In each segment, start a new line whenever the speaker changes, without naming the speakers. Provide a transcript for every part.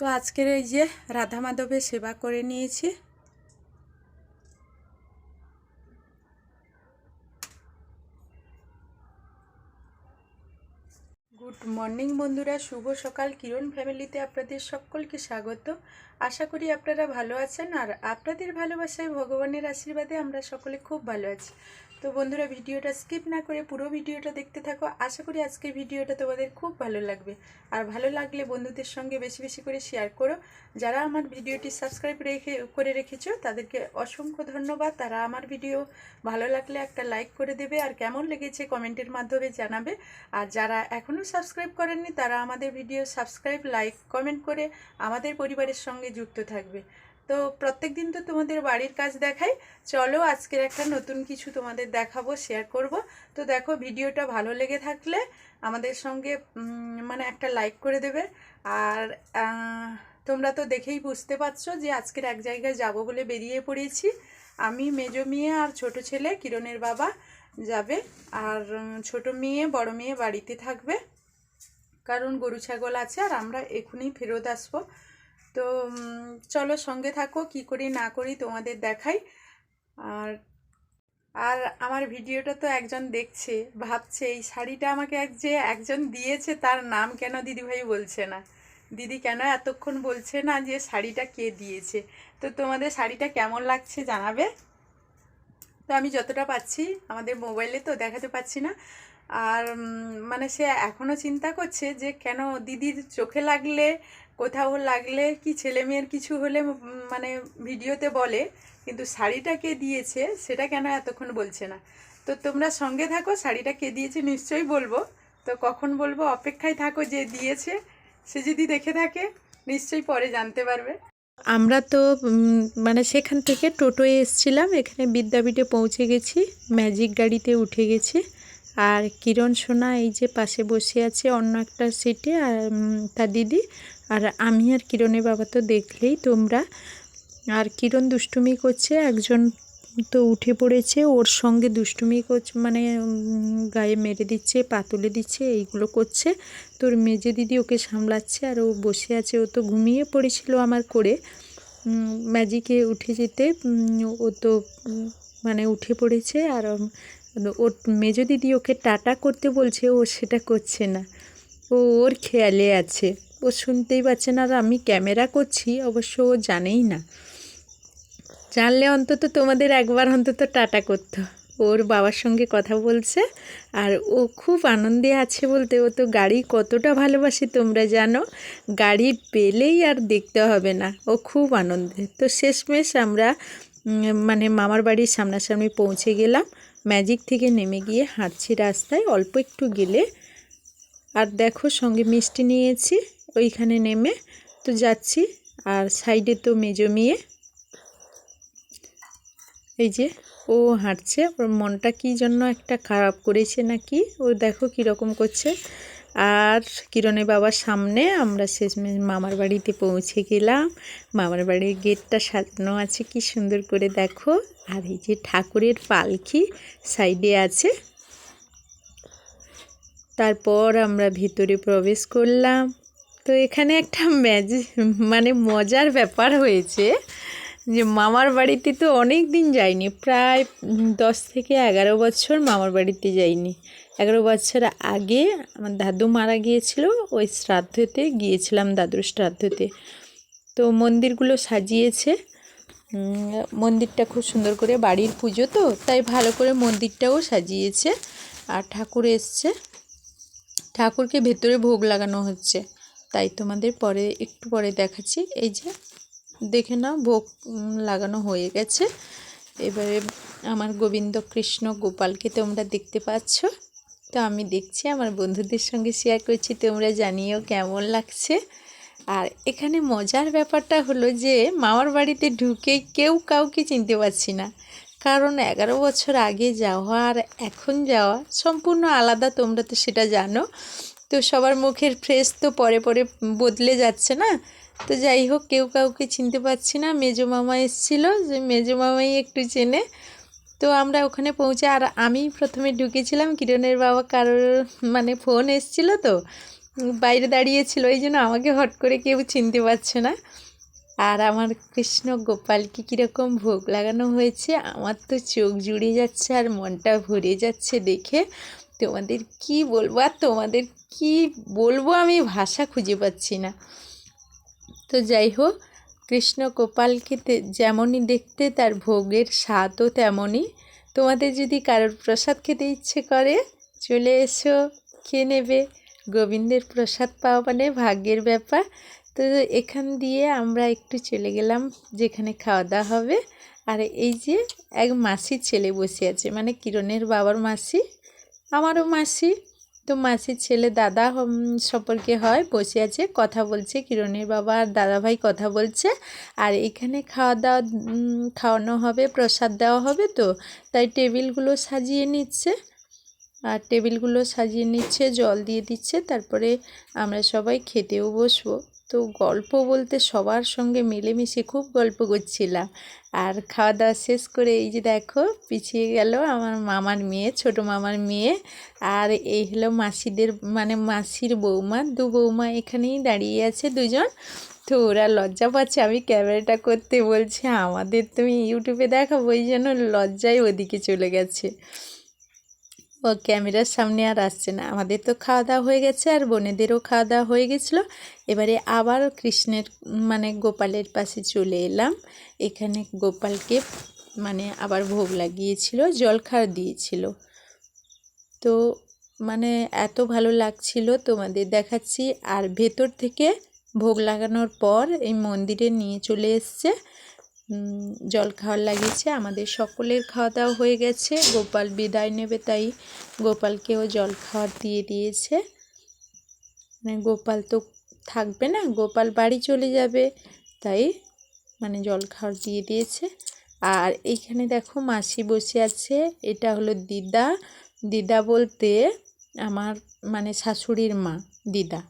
তো আজকের এই যে রাধা মাধবের সেবা করে নিয়েছি। গুড মর্নিং বন্ধুরা, শুভ সকাল। কিরণ ফ্যামিলিতে আপনাদের সকলকে স্বাগত। আশা করি আপনারা ভালো আছেন আর আপনাদের ভালোবাসায় ভগবানের আশীর্বাদে আমরা সকলে খুব ভালো আছি। তো বন্ধুরা, ভিডিওটা স্কিপ না করে পুরো ভিডিওটা দেখতে থাকো। আশা করি আজকের ভিডিওটা তোমাদের খুব ভালো লাগবে। আর ভালো লাগলে বন্ধুদের সঙ্গে বেশি বেশি করে শেয়ার করো। যারা আমার ভিডিওটি সাবস্ক্রাইব রেখে, করে রেখেছো, তাদেরকে অসংখ্য ধন্যবাদ। তারা আমার ভিডিও ভালো লাগলে একটা লাইক করে দেবে। আর কেমন লেগেছে কমেন্টের মাধ্যমে জানাবে। আর যারা এখনও সাবস্ক্রাইব করেননি, তারা আমাদের ভিডিও সাবস্ক্রাইব, লাইক, কমেন্ট করে আমাদের পরিবারের সঙ্গে যুক্ত থাকবে। তো প্রত্যেক দিন তো তোমাদের বাড়ির কাজ দেখাই। চলো আজকের একটা নতুন কিছু তোমাদের দেখাবো শেয়ার করব। তো দেখো, ভিডিওটা ভালো লেগে থাকলে আমাদের সঙ্গে মানে একটা লাইক করে দেবে। আর তোমরা তো দেখেই বুঝতে পারছ যে আজকের এক জায়গায় যাব বলে বেরিয়ে পড়েছি। আমি, মেজো মেয়ে আর ছোট ছেলে, কিরণের বাবা যাবে। আর ছোট মেয়ে, বড় মেয়ে বাড়িতে থাকবে। কারণ গরু, ছাগল আছে আর আমরা এখনই ফেরত আসব। তো চলো সঙ্গে থাকো, কি করি না করি তোমাদের দেখাই। আর আর আমার ভিডিওটা তো একজন দেখছে, ভাবছে এই শাড়িটা আমাকে এক যে একজন দিয়েছে তার নাম কেন দিদিভাই বলছে না? দিদি কেন এতক্ষণ বলছে না যে শাড়িটা কে দিয়েছে? তো তোমাদের শাড়িটা কেমন লাগছে জানাবে? তো আমি যতটা পাচ্ছি, আমাদের মোবাইলে তো দেখাতে পাচ্ছি না। আর মানে সে এখনও চিন্তা করছে যে কেন দিদির চোখে লাগলে, কোথাও লাগলে কি ছেলে মেয়ের কিছু হলে মানে ভিডিওতে বলে, কিন্তু শাড়িটা কে দিয়েছে সেটা কেন এতক্ষণ বলছে না? তো তোমরা সঙ্গে থাকো, শাড়িটা কে দিয়েছে নিশ্চয়ই বলব। তো কখন বলব? অপেক্ষায় থাকো যে দিয়েছে, সে যদি দেখে থাকে, নিশ্চয়ই পরে জানতে পারবে। আমরা তো মানে সেখান থেকে টোটোয় এসছিলাম, এখানে বিদ্যাপীঠে পৌঁছে গেছি, ম্যাজিক গাড়িতে উঠে গেছি। আর কিরণ সোনা এই যে পাশে বসে আছে অন্য একটা সিটে আর তার দিদি। আর আমি আর কিরণের বাবা তো দেখলেই তোমরা। আর কিরণ দুষ্টুমি করছে, একজন তো উঠে পড়েছে, ওর সঙ্গে দুষ্টুমি করছে মানে গায়ে মেরে দিচ্ছে, পা তুলে দিচ্ছে, এইগুলো করছে। তোর মেজে দিদি ওকে সামলাচ্ছে, আর ও বসে আছে, ও তো ঘুমিয়ে পড়েছিল আমার করে ম্যাজিকে উঠে যেতে ও তো মানে উঠে পড়েছে, আর ওর মেজো দিদি ওকে টাটা করতে বলছে, ও সেটা করছে না। ও ওর খেয়ালে আছে। ও শুনতেই পাচ্ছে না আর আমি ক্যামেরা করছি, অবশ্য ও জানেই না। জানলে অন্তত তোমাদের একবার অন্তত টাটা করতো। ওর বাবার সঙ্গে কথা বলছে আর ও খুব আনন্দে আছে বলতে। ও তো গাড়ি কতটা ভালোবাসে তোমরা জানো, গাড়ি পেলেই আর দেখতে হবে না। ও খুব আনন্দে। তো শেষমেশ আমরা মানে মামার বাড়ির সামনাসামনি পৌঁছে গেলাম। ম্যাজিক থেকে নেমে গিয়ে হাঁটছি রাস্তায়, অল্প একটু গেলে। আর দেখো সঙ্গে মিষ্টি নিয়েছি, ওইখানে নেমে তো যাচ্ছি, আর সাইডে তো মেজো মেয়ে। এই যে ও হাঁটছে, ওর মনটা কি জন্য একটা খারাপ করেছে নাকি? ও দেখো কীরকম করছে। আর কিরণের বাবার সামনে আমরা শেষমেশ মামার বাড়িতে পৌঁছে গেলাম। মামার বাড়ির গেটটা সাজানো আছে, কি সুন্দর করে দেখো। আর এই যে ঠাকুরের পালকি সাইডে আছে। তারপর আমরা ভিতরে প্রবেশ করলাম। তো এখানে একটা ম্যাজিক মানে মজার ব্যাপার হয়েছে। যে মামার বাড়িতে তো অনেক দিন যাইনি, প্রায় দশ থেকে এগারো বছর মামার বাড়িতে যাইনি। এগারো বছর আগে আমার দাদু মারা গিয়েছিল, ওই শ্রাদ্ধতে গিয়েছিলাম দাদুর শ্রাদ্ধতে। তো মন্দিরগুলো সাজিয়েছে। মন্দিরটা খুব সুন্দর করে বাড়ির পুজো তো, তাই ভালো করে মন্দিরটাও সাজিয়েছে আর ঠাকুর এসছে। ঠাকুরকে ভেতরে ভোগ লাগানো হচ্ছে, তাই তোমাদের পরে, একটু পরে দেখাচ্ছি। এই যে দেখে নাও, ভোগ লাগানো হয়ে গেছে। এবারে আমার গোবিন্দ কৃষ্ণ গোপালকে তোমরা দেখতে পাচ্ছ। তো আমি দেখছি, আমার বন্ধুদের সঙ্গে শেয়ার করছি, তোমরা জানিও কেমন লাগছে। আর এখানে মজার ব্যাপারটা হলো যে, মামার বাড়িতে ঢুকে কেউ কাউকে চিনতে পারছি না। কারণ এগারো বছর আগে যাওয়া আর এখন যাওয়া সম্পূর্ণ আলাদা, তোমরা তো সেটা জানো। তো সবার মুখের ফ্রেশ তো পরে পরে বদলে যাচ্ছে না। তো যাই হোক, কেউ কাউকে চিনতে পারছি না। মেজো মামা এসেছিল, যে মেজো মামাই একটু চেনে। তো আমরা ওখানে পৌঁছে, আর আমি প্রথমে ঢুকেছিলাম। কিরণের বাবা কারোর মানে ফোন এসেছিল তো, বাইরে দাঁড়িয়েছিল, এই জন্য আমাকে হট করে কেউ চিনতে পারছে না। আর আমার কৃষ্ণ গোপালকে কীরকম ভোগ লাগানো হয়েছে, আমার তো চোখ জুড়ে যাচ্ছে আর মনটা ভরে যাচ্ছে দেখে। তোমাদের কি বলব, আর তোমাদের কি বলব আমি ভাষা খুঁজে পাচ্ছি না। তো যাই হোক, কৃষ্ণ গোপালকে যেমনই দেখতে তার ভোগের স্বাদও তেমনই। তোমাদের যদি কারোর প্রসাদ খেতে ইচ্ছে করে, চলে এসো, খেয়ে নেবে। গোবিন্দের প্রসাদ পাওয়া মানে ভাগ্যের ব্যাপার। তো এখান দিয়ে আমরা একটু চলে গেলাম, যেখানে খাওয়া দাওয়া হবে। আর এই যে এক মাসির ছেলে বসে আছে মানে কিরণের বাবার মাসি, আমারও মাসি। তো মাসির ছেলে দাদা সম্পর্কে হয়, বসে আছে, কথা বলছে, কিরণের বাবা আর দাদাভাই কথা বলছে। আর এখানে খাওয়া দাওয়া খাওয়ানো হবে, প্রসাদ দেওয়া হবে তো, তাই টেবিলগুলো সাজিয়ে নিচ্ছে। আর টেবিলগুলো সাজিয়ে নিচ্ছে, জল দিয়ে দিচ্ছে, তারপরে আমরা সবাই খেতেও বসবো। তো গল্প বলতে সবার সঙ্গে মিলেমিশে খুব গল্প করছিলাম। আর খাওয়া দাওয়া শেষ করে এই যে দেখো, পিছিয়ে গেল আমার মামার মেয়ে, ছোট মামার মেয়ে। আর এই হলো মাসিদের মানে মাসির বৌমা, দু বৌমা এখানেই দাঁড়িয়ে আছে দুজন। তো ওরা লজ্জা পাচ্ছে আমি ক্যামেরাটা করতে বলছে, আমাদের তুমি ইউটিউবে দেখাবো ওই জন্য লজ্জায় ওদিকে চলে গেছে। ও ক্যামেরার সামনে আর আসছে না। আমাদের তো খাওয়া দাওয়া হয়ে গেছে আর বোনেদেরও খাওয়া দাওয়া হয়ে গেছিল। এবারে আবার কৃষ্ণের মানে গোপালের পাশে চলে এলাম। এখানে গোপালকে মানে আবার ভোগ লাগিয়েছিল জলখার দিয়েছিল। তো মানে এত ভালো লাগছিল তোমাদের দেখাচ্ছি। আর ভেতর থেকে ভোগ লাগানোর পর এই মন্দিরে নিয়ে চলে এসছে। জল খাওয়ার লাগিয়েছে। আমাদের সকলের খাওয়া দাওয়া হয়ে গেছে। গোপাল বিদায় নেবে, তাই গোপালকেও জল খাওয়ার দিয়ে দিয়েছে। মানে গোপাল তো থাকবে না, গোপাল বাড়ি চলে যাবে, তাই মানে জল খাওয়ার দিয়ে দিয়েছে। আর এইখানে দেখো মাসি বসে আছে, এটা হলো দিদা। দিদা বলতে আমার মানে শাশুড়ির মা, দিদা।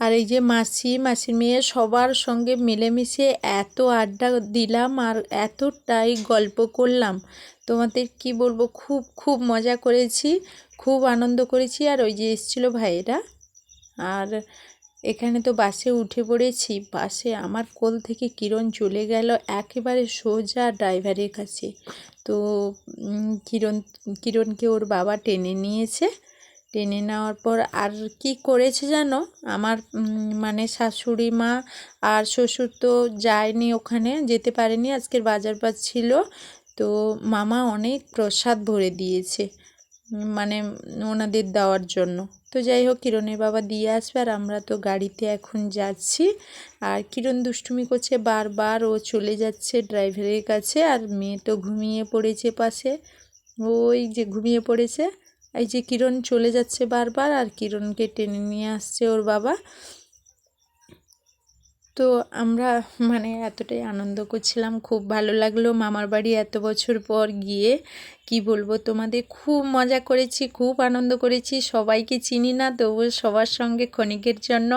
আর এই যে মাসি, মাসির মেয়ে সবার সঙ্গে মিলেমিশে এত আড্ডা দিলাম আর এতটাই গল্প করলাম। তোমাদের কি বলব, খুব খুব মজা করেছি, খুব আনন্দ করেছি। আর ওই যে এসেছিল ভাইয়েরা, আর এখানে তো বাসে উঠে পড়েছি। বাসে আমার কোল থেকে কিরণ চলে গেল একেবারে সোজা ড্রাইভারের কাছে। তো কিরণ, কিরণকে ওর বাবা টেনে নিয়েছে। টেনে নেওয়ার পর আর কি করেছে জানো? আমার মানে শাশুড়ি মা আর শ্বশুর তো যায়নি ওখানে, যেতে পারেনি, আজকের বাজার পাত ছিল। তো মামা অনেক প্রসাদ ভরে দিয়েছে মানে ওনাদের দেওয়ার জন্য। তো যাই হোক, কিরণের বাবা দিয়ে আসবে আর আমরা তো গাড়িতে এখন যাচ্ছি। আর কিরণ দুষ্টুমি করছে, বারবার ও চলে যাচ্ছে ড্রাইভারের কাছে আর মেয়ে তো ঘুমিয়ে পড়েছে পাশে। ওই যে ঘুমিয়ে পড়েছে। এই যে কিরণ চলে যাচ্ছে বারবার আর কিরণকে টেনে নিয়ে আসছে ওর বাবা। তো আমরা মানে এতটাই আনন্দ করছিলাম, খুব ভালো লাগল মামার বাড়ি এত বছর পর গিয়ে। কি বলব তোমাদের, খুব মজা করেছি, খুব আনন্দ করেছি, সবাইকে চিনি না তবু সবার সঙ্গে ক্ষণিকের জন্য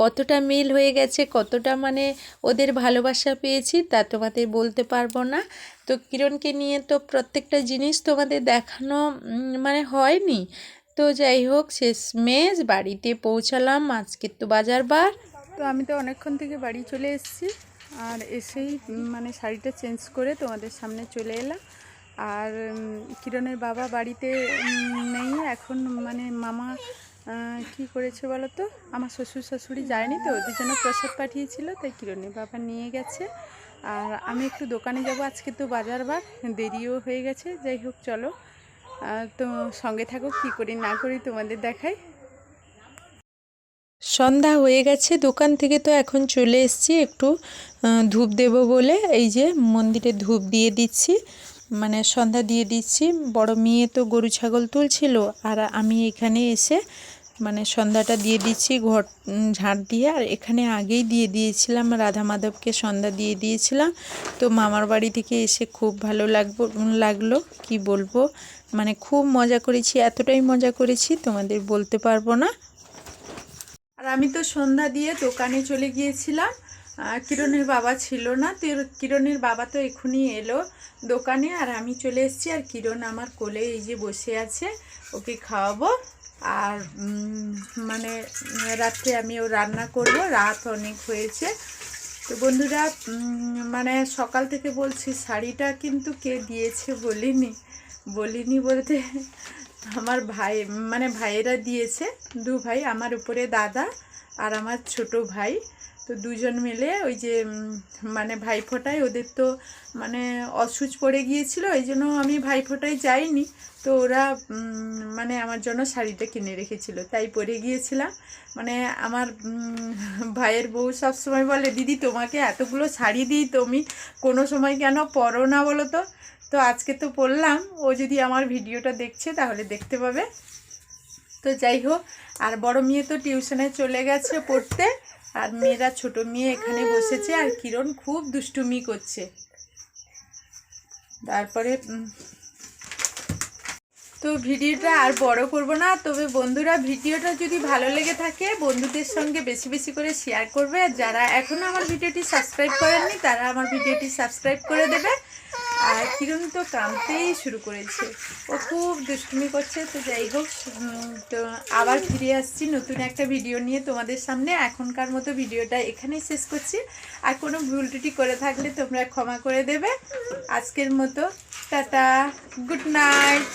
কতটা মিল হয়ে গেছে, কতটা মানে ওদের ভালোবাসা পেয়েছি তা তোমাদের বলতে পারব না। তো কিরণকে নিয়ে তো প্রত্যেকটা জিনিস তোমাদের দেখানো মানে হয়নি। তো যাই হোক শেষ শেষমেশ বাড়িতে পৌঁছালাম, আজকে তো বাজার বার। তো আমি তো অনেকক্ষণ থেকে বাড়ি চলে এসেছি আর এসেই মানে শাড়িটা চেঞ্জ করে তোমাদের সামনে চলে এলাম। আর কিরণের বাবা বাড়িতে নেই। এখন মানে মামা কি করেছে বলো তো? আমার শ্বশুর শাশুড়ি যায়নি তো, ওদের জন্য প্রসাদ পাঠিয়েছিল, তাই কিরণের বাবা নিয়ে গেছে। আর আমি একটু দোকানে যাব, আজকে তো বাজার বার, দেরিও হয়ে গেছে। যাই হোক, চলো। তো সঙ্গে থাকো, কী করি না করি তোমাদের দেখাই। সন্ধ্যা হয়ে গেছে, দোকান থেকে তো এখন চলে এসেছি একটু ধূপ দেব বলে, এই যে মন্দিরে ধূপ দিয়ে দিচ্ছি মানে সন্ধ্যা দিয়ে দিচ্ছি, বড় মেয়ে তো গরু ছাগল তুলছিল, আর আমি এখানে এসে মানে সন্ধ্যাটা দিয়ে দিচ্ছি ঘর ঝাড় দিয়ে, আর এখানে আগেই দিয়ে দিয়েছিলাম, রাধা মাধবকে সন্ধ্যা দিয়ে দিয়েছিলাম, তো মামার বাড়ি থেকে এসে খুব ভালো লাগবো, লাগল, কি বলব মানে খুব মজা করেছি, এতটাই মজা করেছি, তোমাদের বলতে পারব না আর আমি তো সন্ধ্যা দিয়ে দোকানে চলে গিয়েছিলাম। কিরণের বাবা ছিল না, তো কিরণের বাবা তো এখনই এলো দোকানে, আর আমি চলে এসেছি, আর কিরণ আমার কোলে এই যে বসে আছে, ওকে খাওয়াবো। আর মানে রাত্রে আমি ও রান্না করব, রাত অনেক হয়েছে। তো বন্ধুরা মানে সকাল থেকে বলছি, শাড়িটা কিন্তু কে দিয়েছে বলিনি বলিনি বলতে আমার ভাই মানে ভাইয়েরা দিয়েছে। দু ভাই, আমার উপরে দাদা আর আমার ছোট ভাই। তো দুজন মিলে ওই যে মানে ভাইফোঁটায় ওদের তো মানে অসুচ পড়ে গিয়েছিল, এই জন্য আমি ভাইফোঁটায় যাইনি। তো ওরা মানে আমার জন্য শাড়িটা কিনে রেখেছিল, তাই পরে গিয়েছিলাম। মানে আমার ভাইয়ের বউ সবসময় বলে, দিদি, তোমাকে এতগুলো শাড়ি দিই তুমি, কোনো সময় কেন পরো না বলো তো? তো আজকে তো পরলাম ও যদি আমার ভিডিওটা দেখছে তাহলে দেখতে পাবে। তো যাই হোক, আর বড় মেয়ে তো টিউশনে চলে গেছে পড়তে, আর মেয়েরা ছোট মেয়ে এখানে বসেছে, আর কিরণ খুব দুষ্টুমি করছে। তারপরে তো ভিডিওটা আর বড় করব না, তবে বন্ধুরা ভিডিওটা যদি ভালো লেগে থাকে, বন্ধুদের সঙ্গে বেশি বেশি করে শেয়ার করবে, আর যারা এখনও আমার ভিডিওটি সাবস্ক্রাইব করেননি, তারা আমার ভিডিওটি সাবস্ক্রাইব করে দেবে। আর কিরণ তো কামতেই শুরু করেছে। ও খুব দুষ্টুমি করছে, তো যাই হোক তো আবার ফিরে আসছি নতুন একটা ভিডিও নিয়ে তোমাদের সামনে। এখনকার মতো ভিডিওটা এখানেই শেষ করছি। আর কোনো ভুল টুটি করে থাকলে তোমরা ক্ষমা করে দেবে। আজকের মতো, টাটা, গুড নাইট।